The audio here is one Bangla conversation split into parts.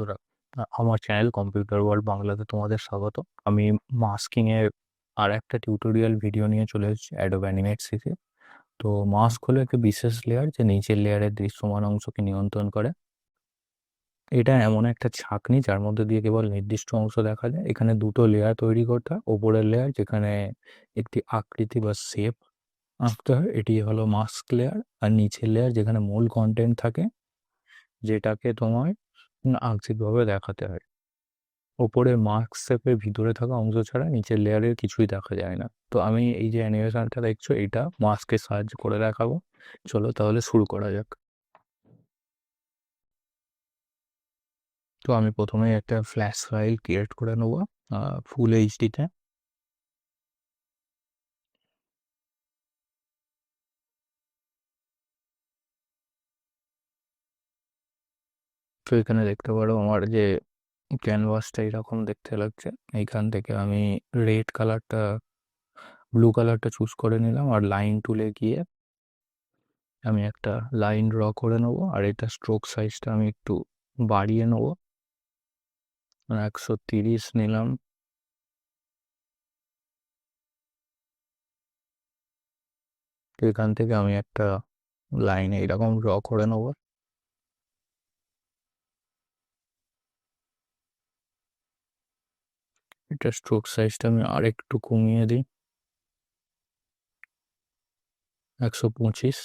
বন্ধুরা আমার চ্যানেল কম্পিউটার ওয়ার্ল্ড বাংলাতে তোমাদের স্বাগত। আমি মাস্কিং এর আর একটা টিউটোরিয়াল ভিডিও নিয়ে চলে এসেছি অ্যাডোব অ্যানিমেটসিতে তো মাস্ক হলো একটা বিশেষ লেয়ার যে নিচের লেয়ারের দৃশ্যমান অংশকে নিয়ন্ত্রণ করে। এটা এমন একটা ছাঁকনি যার মধ্যে দিয়ে কেবল নির্দিষ্ট অংশ দেখা যায়। এখানে দুটো লেয়ার তৈরি করতে হয়। ওপরের লেয়ার যেখানে একটি আকৃতি বা শেপ আঁকতে হয়, এটি হলো মাস্ক লেয়ার আর নিচের লেয়ার যেখানে মূল কন্টেন্ট থাকে, যেটাকে তোমার আংশিকভাবে দেখাতে হয়। ওপরে মাস্ক শেপের ভিতরে থাকা অংশ ছাড়া নিচের লেয়ারের কিছুই দেখা যায় না। তো আমি এই যে অ্যানিমেশনটা দেখছ, এটা মাস্কের সাহায্য করে দেখাবো। চলো তাহলে শুরু করা যাক। তো আমি প্রথমে একটা ফ্ল্যাশ ফাইল ক্রিয়েট করে নেব ফুল এইচডিতে। তো এখানে দেখতে পারো আমার যে ক্যানভাসটা এরকম দেখতে লাগছে। এইখান থেকে আমি রেড কালারটা ব্লু কালারটা চুজ করে নিলাম আর লাইন টুলে গিয়ে আমি একটা লাইন ড্র করে নেব আর এটা স্ট্রোক সাইজটা আমি একটু বাড়িয়ে নেব। ১৩০ নিলাম। এখান থেকে আমি একটা লাইন এইরকম ড্র করে নেব। এটার স্ট্রোক সাইজটা আমি আরেকটু কমিয়ে দিই। ১২৫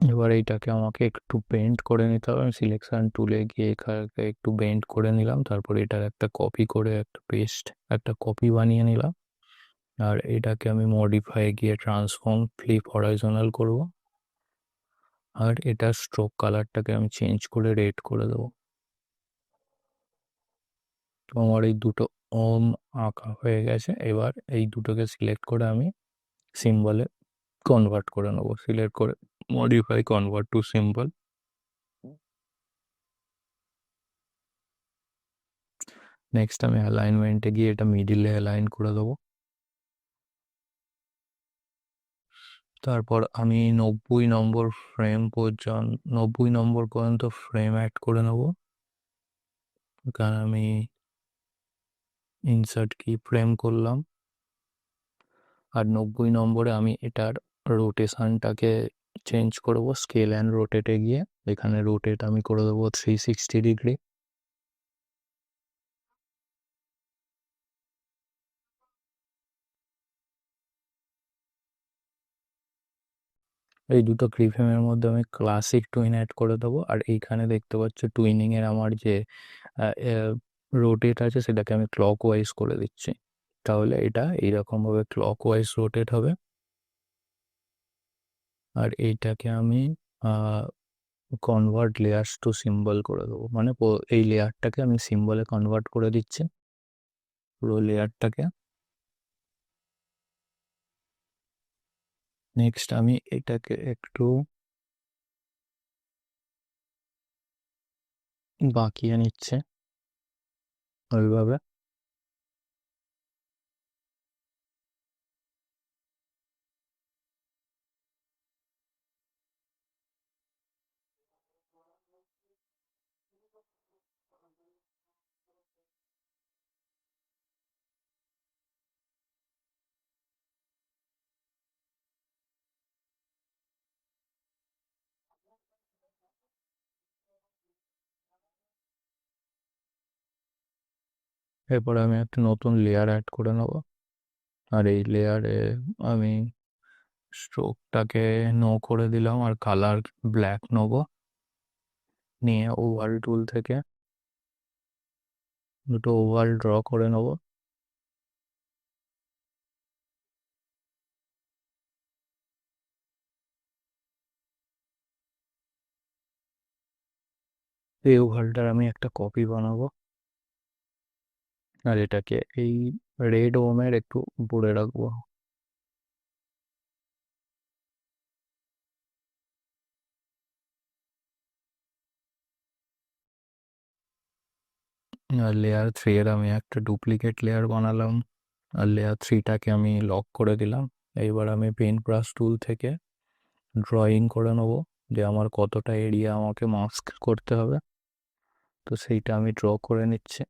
এবার এইটাকে আমাকে একটু বেন্ড করে নিতে হবে। আমি সিলেকশন টুলে গিয়ে এখানে একটু বেন্ড করে নিলাম। তারপর এটার একটা কপি করে একটা পেস্ট একটা কপি বানিয়ে নিলাম। আর এটাকে আমি মডিফাই এ গিয়ে ট্রান্সফর্ম ফ্লিপ হরাইজনাল করব। আর এটার স্ট্রোক কালারটাকে আমি চেঞ্জ করে রেড করে দেবো। তো আমার এই দুটো ওম আঁকা হয়ে গেছে। এবার এই দুটোকে সিলেক্ট করে আমি সিম্বলে কনভার্ট করে নেব। সিলেক্ট করে modify convert to symbol. Next আমি অ্যালাইনমেন্টে গিয়ে এটা মিডলে অ্যালাইন করে দেবো। তারপর আমি ৯০ নম্বর ফ্রেম পর্যন ৯০ নম্বর পর্যন্ত ফ্রেম অ্যাড করে নেব। এখানে আমি ইনসার্ট কি ফ্রেম করলাম। আর ৯০ নম্বরে আমি এটার রোটেশনটাকে চেঞ্জ করব স্কেল অ্যান্ড রোটেটে গিয়ে। এখানে রোটেট আমি করে দেবো 360 ডিগ্রি। এই দুটো কিফ্রেমের মধ্যে আমি ক্লাসিক টুইন অ্যাড করে দেবো। আর এইখানে দেখতে পাচ্ছ টুইনিংয়ের আমার যে রোটেট আছে, সেটাকে আমি ক্লক ওয়াইজ করে দিচ্ছি। তাহলে এটা এইরকমভাবে ক্লক ওয়াইজ রোটেট হবে। আর এইটাকে আমি কনভার্ট লেয়ার্স টু সিম্বল করে দেবো। মানে এই লেয়ারটাকে আমি সিম্বলে কনভার্ট করে দিচ্ছি। পুরো লেয়ারটাকে। নেক্সট আমি এটাকে একটু বাঁকিয়ে নিচ্ছি। Alibaba এরপরে আমি একটা নতুন লেয়ার অ্যাড করে নেব। আর এই লেয়ারে আমি স্ট্রোকটাকে নো করে দিলাম আর কালার ব্ল্যাক নেব। নিয়ে ওভাল টুল থেকে দুটো ওভাল ড্র করে নেব। এই ওভালটার আমি একটা কপি বানাবো। আর এটাকে এই রেড ওমের একটু উপরে রাখব। আর লেয়ার থ্রি এর আমি একটা ডুপ্লিকেট লেয়ার বানালাম। আর লেয়ার থ্রিটাকে আমি লক করে দিলাম। এইবার আমি পেইন্ট ব্রাশ টুল থেকে ড্রয়িং করে নেব। যে আমার কতটা এরিয়া আমাকে মাস্ক করতে হবে তো সেইটা আমি ড্র করে নিচ্ছি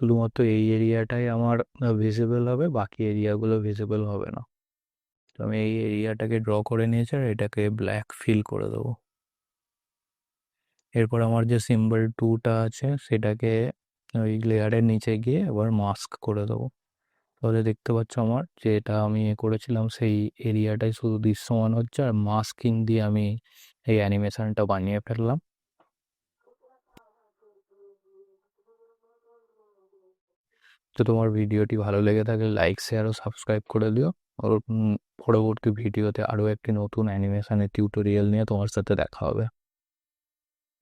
শুধুমাত্র এই এরিয়াটাই আমার ভিজিবল হবে, বাকি এরিয়াগুলো ভিজিবল হবে না। তো আমি এই এরিয়াটাকে ড্র করে নিয়েছি আর এটাকে ব্ল্যাক ফিল করে দেবো। এরপর আমার যে সিম্বল টুটা আছে, সেটাকে ওই লেয়ারের নিচে গিয়ে এবার মাস্ক করে দেবো। তাহলে দেখতে পাচ্ছ আমার যে এটা আমি করেছিলাম, সেই এরিয়াটাই শুধু দৃশ্যমান হচ্ছে আর মাস্কিং দিয়ে আমি এই অ্যানিমেশনটা বানিয়ে ফেললাম। তো তোমার ভিডিওটি ভালো লেগে থাকলে লাইক শেয়ার ও সাবস্ক্রাইব করে দিও আর উম, পরবর্তী ভিডিওতে আরও একটি নতুন অ্যানিমেশনের টিউটোরিয়াল নিয়ে তোমার সাথে দেখা হবে